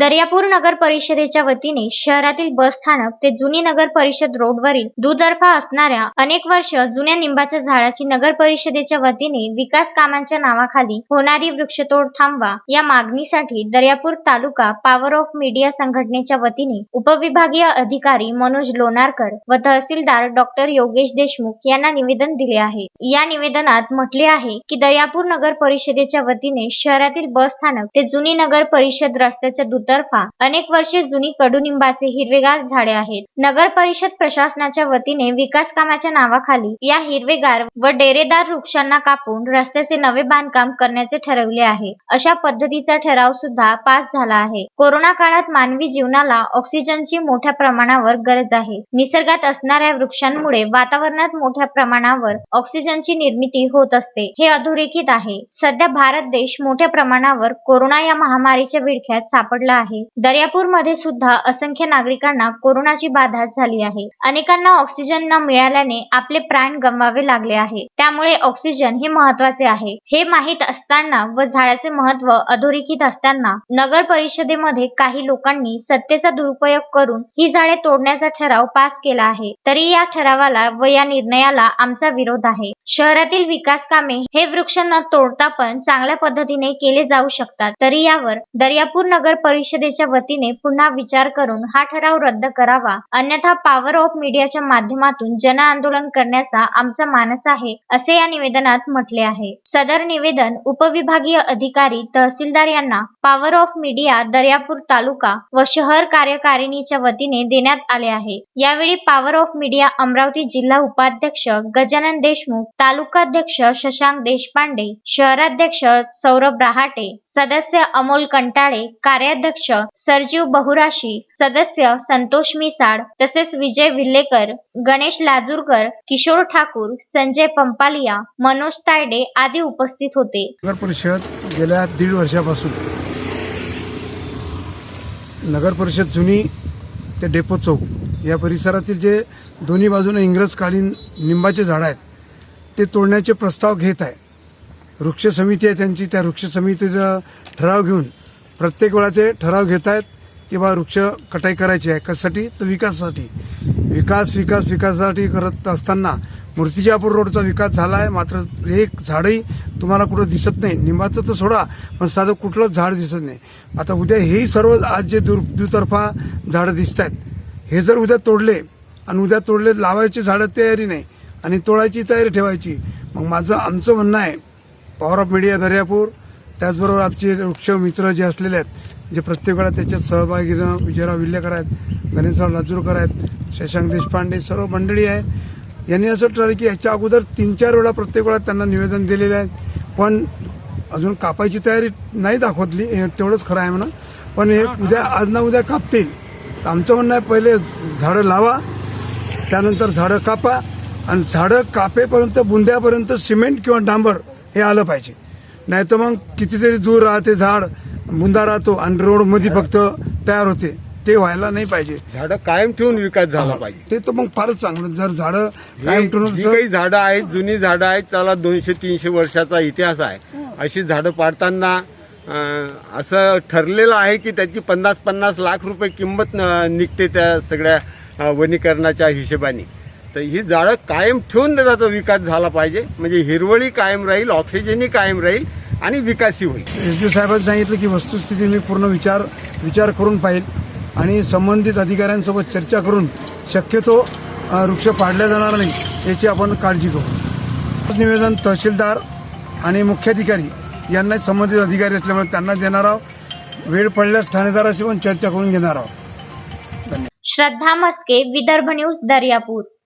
दर्यापूर नगर परिषदेच्या वतीने शहरातील बस स्थानक ते जुनी नगर परिषद रोडवरील दुतर्फा असणाऱ्या अनेक वर्ष जुन्या निंबाच्या झाडाची नगर परिषदेच्या वतीने विकास कामांच्या नावाखाली होणारी वृक्षतोड थांबवा या मागणीसाठी Daryapur taluka power of media संघटनेच्या वतीने उपविभागीय अधिकारी मनोज लोणारकर व तहसीलदार डॉक्टर योगेश देशमुख यांना निवेदन दिले आहे. या निवेदनात म्हटले आहे की दर्यापूर नगर परिषदेच्या वतीने शहरातील बस स्थानक ते जुनी नगर परिषद रस्त्याच्या तर्फा अनेक वर्षे जुनी कडुनिंबाचे हिरवेगार झाडे आहेत. नगर परिषद प्रशासनाच्या वतीने विकास कामाच्या नावाखाली या हिरवेगार व डेरेदार वृक्षांना कापून रस्त्याचे नवे बांधकाम करण्याचे ठरवले आहे. अशा पद्धतीचा ठराव सुद्धा पास झाला आहे. कोरोना काळात मानवी जीवनाला ऑक्सिजनची मोठ्या प्रमाणावर गरज आहे. निसर्गात असणाऱ्या वृक्षांमुळे वातावरणात मोठ्या प्रमाणावर ऑक्सिजनची निर्मिती होत असते. हे अधोरेखित आहे. सध्या भारत देश मोठ्या प्रमाणावर कोरोना या महामारीच्या विळख्यात सापडला आहे. दर्यापूरमध्ये सुद्धा असंख्य नागरिकांना कोरोनाची बाधा झाली आहे. अनेकांना ऑक्सिजन न मिळाल्याने आपले प्राण गमवावे लागले आहे. त्यामुळे ऑक्सिजन हे महत्त्वाचे आहे. हे माहीत असताना व झाडाचे महत्त्व अधोरेखित असताना नगर परिषदेमध्ये काही लोकांनी सत्तेचा दुरुपयोग करून ही झाडे तोडण्याचा ठराव पास केला आहे. तरी या ठरावाला व या निर्णयाला आमचा विरोध आहे. शहरातील विकास कामे हे वृक्ष न तोडता पण चांगल्या पद्धतीने केले जाऊ शकतात. तरी यावर दर्यापूर नगर परिषदेच्या वतीने पुन्हा विचार करून हा ठराव रद्द करावा. अन्यथा पॉवर ऑफ मीडियाच्या माध्यमातून जन आंदोलन करण्याचा आमचा मानस आहे असे या निवेदनात म्हटले आहे. सदर निवेदन उपविभागीय अधिकारी तहसीलदार यांना power of media Daryapur taluka व शहर कार्यकारिणीच्या वतीने देण्यात आले आहे. यावेळी पॉवर ऑफ मीडिया अमरावती जिल्हा उपाध्यक्ष गजानन देशमुख तालुकाध्यक्ष शशांक देशपांडे शहराध्यक्ष सौरभ रहाटे सदस्य अमोल कंटाळे कार्याध्यक्ष सरजीव बहुराशी सदस्य संतोष मिसाळ तसेच विजय विलेकर गणेश लाजूरकर किशोर ठाकूर संजय पंपालिया मनोज तायडे आदी उपस्थित होते. नगर परिषद गेल्या दीड वर्षापासून नगर परिषद जुनी ते डेपो चौक या परिसरातील जे दोन्ही बाजूने इंग्रजकालीन निंबाचे झाडं आहेत ते तोडण्याचे प्रस्ताव घेत आहे. वृक्ष समिती आहे त्यांची त्या वृक्ष समितीचा ठराव घेऊन प्रत्येक वेळा ते ठराव घेत आहेत की बा वृक्ष कटाई करायची आहे. कशासाठी? तर विकासासाठी. विकास विकास विकासासाठी करत असताना मूर्तिजापूर रोडचा विकास झाला आहे मात्र एक झाडही तुम्हाला कुठं दिसत नाही. निंबाचं तर सोडा पण साधं कुठलंच झाड दिसत नाही. आता उद्या हेही सर्व आज जे दूर दुतर्फा झाडं दिसत आहेत हे जर उद्या तोडले आणि उद्या तोडले लावायची झाडं तयारी नाही आणि तोडायची तयारी ठेवायची मग माझं आमचं म्हणणं आहे पॉवर ऑफ मीडिया दर्यापूर. त्याचबरोबर आमचे वृक्ष मित्र जे असलेले आहेत जे प्रत्येक वेळा त्याच्यात सहभागी विजयराव विल्लेकर आहेत गणेशराव लाजूरकर आहेत शशांक देशपांडे सर्व मंडळी आहे. यांनी असं ठरलं की याच्या अगोदर तीन चार वेळा प्रत्येक वेळा त्यांना निवेदन दिलेले आहे. पण अजून कापायची तयारी नाही दाखवतली हे तेवढंच खरं आहे म्हणा पण हे उद्या आज ना उद्या कापतील. तर आमचं म्हणणं आहे पहिले झाडं लावा त्यानंतर झाडं कापा. आणि झाडं कापेपर्यंत बुंद्यापर्यंत सिमेंट किंवा डांबर हे आलं पाहिजे. नाही तर मग कितीतरी दूर राहते झाड बुंदा राहतो आणि रोडमध्ये फक्त तयार होते. ते व्हायला नाही पाहिजे. झाडं कायम ठेवून विकास झाला पाहिजे. ते तर मग फारच चांगलं. जर झाडं कायम ठेवून काही झाडं आहेत जुनी झाडं आहेत त्याला दोनशे तीनशे वर्षाचा इतिहास आहे. अशी झाडं पाडताना असं ठरलेलं आहे की त्याची पन्नास पन्नास लाख रुपये किंमत निघते त्या सगळ्या वनीकरणाच्या हिशेबाने. तर ही झाडं कायम ठेवून त्याचा विकास झाला पाहिजे. म्हणजे हिरवळी कायम राहील ऑक्सिजनही कायम राहील आणि विकासही होईल. एस डी साहेबांनी सांगितलं की वस्तुस्थिती मी पूर्ण विचार विचार करून पाहिल आणि संबंधित अधिकाऱ्यांसोबत चर्चा करून शक्यतो वृक्ष पाडल्या जाणार नाही याची आपण काळजी घेऊ निवेदन तहसीलदार आणि मुख्याधिकारी यांना संबंधित अधिकारी असल्यामुळे त्यांना देणार आहोत. वेळ पडल्यास ठाणेदाराशी पण चर्चा करून घेणार आहोत. श्रद्धा मस्के विदर्भ न्यूज दर्यापूर.